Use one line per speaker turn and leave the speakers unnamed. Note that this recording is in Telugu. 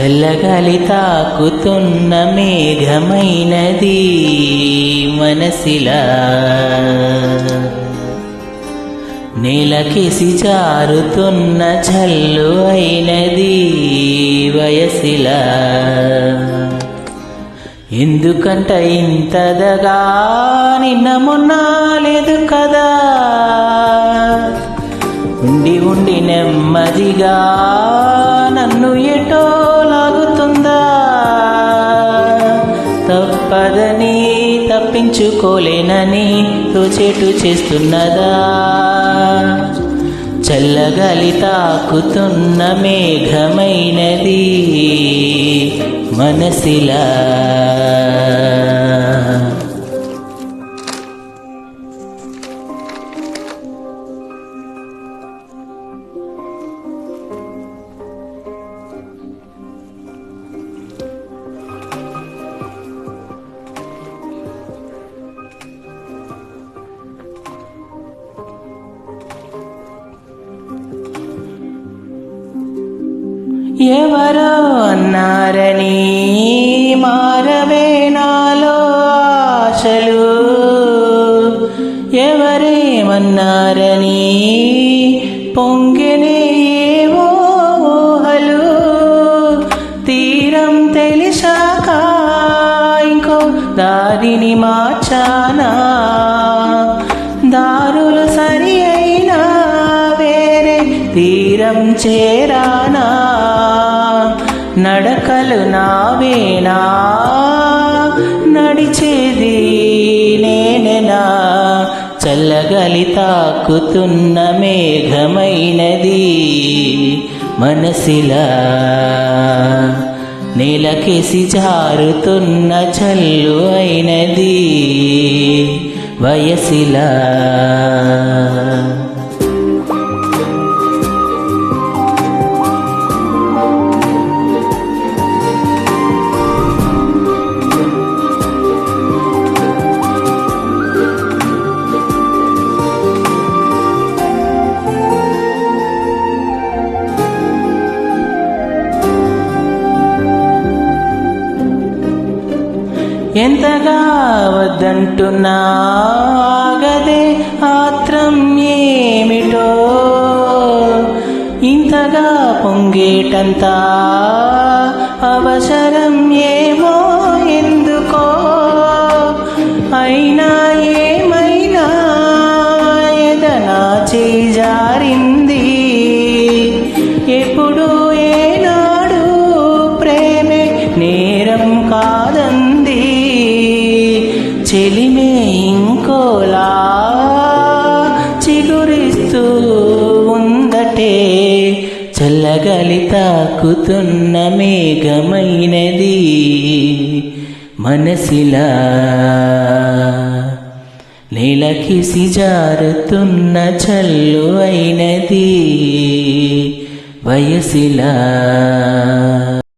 చల్లగాలి తాకుతున్న మేఘమైనది మనసిలా. నేలకేసి జారుతున్న చల్లు అయినది వయసిలా. ఎందుకంట ఇంతదగా నిన్న మొన్న లేదు కదా. ఉండి ఉండి నెమ్మదిగా నన్ను ఎటో లాగుతుందా? తప్పదని తప్పించుకోలేనని తోచేటు చేస్తున్నదా? చల్లగాలి తాకుతున్న మేఘమైనది మనసిలా. ఎవరో అన్నారని మారవే నాలో ఆశలు. ఎవరేమన్నారని పొంగినే ఏవో ఊహలు. తీరం తెలిసాక ఇంకో దారిని మార్చానా? దారులు సరి అయినా వేరే తీరం చేరానా? నడకలు నావేనా? నడిచేది నేనెనా? చల్లగలి తాకుతున్న మేఘమైనది మనసిలా. నేలకేసి జారుతున్న చల్లు అయినది వయసిలా. ఎంతగా వద్దంటున్నా ఆగదే ఆత్రం ఏమిటో ఇంతగా పొంగేటంతా అవసరం చెలిమే ఇంకోలా చిగురిస్తూ ఉందటే. చల్లగలి తాకుతున్న మేఘమైనది మనసిలా. నేలకిసి జారుతున్న చల్లు అయినది వయసిలా.